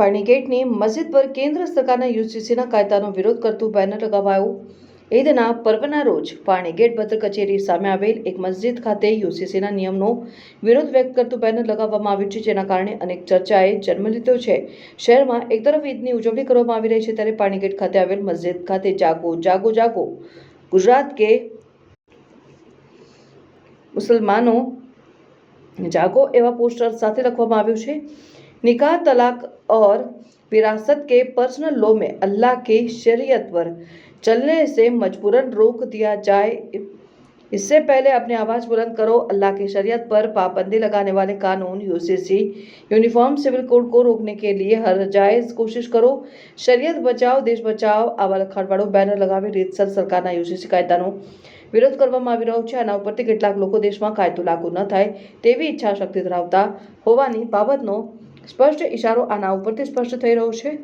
પાણીગેટની મસ્જિદ પર કેન્દ્ર સરકારના યુજીસીના કાયદાનો વિરોધ કરતું બેનર લગાવાયું. ઈદના પર્વના રોજ પાણીગેટ ભદ્ર કચેરી સામે આવેલ એક મસ્જિદ ખાતે યુસીસીના નિયમનો વિરોધ વ્યક્ત કરતું બેનર લગાવવામાં આવ્યું છે, જેના કારણે અનેક ચર્ચાએ જન્મ લીધો છે. શહેરમાં એક તરફ ઈદની ઉજવણી કરવામાં આવી રહી છે, ત્યારે પાણીગેટ ખાતે આવેલ મસ્જિદ ખાતે જાગો જાગો જાગો. ગુજરાત કે મુસલમાનો જાગો એવા પોસ્ટર સાથે લખવામાં આવ્યું છે. निकाह तलाक और विरासत के पर्सनल लॉ में अल्लाह की शरीयत पर चलने से मजबूरन रोक दिया जाए इससे पहले अपनी आवाज़ बुलंद करो अल्लाह की शरीयत पर पाबंदी लगाने वाले कानून यूसीसी यूनिफॉर्म सिविल कोड को रोकने के लिए हर जायज़ कोशिश करो शरीयत बचाओ देश बचाओ આવા લખાણવાળો બેનર લગાવી રીતસર સરકારના યુસીસી કાયદાનો વિરોધ કરવામાં આવી રહ્યો છે આના ઉપરથી કેટલાક લોકો દેશમાં કાયદો લાગુ ન થાય તેવી ઈચ્છા શક્તિ ધરાવતા હોવાની બાબતનો સ્પષ્ટ ઇશારો આના ઉપરથી સ્પષ્ટ થઈ રહ્યો છે.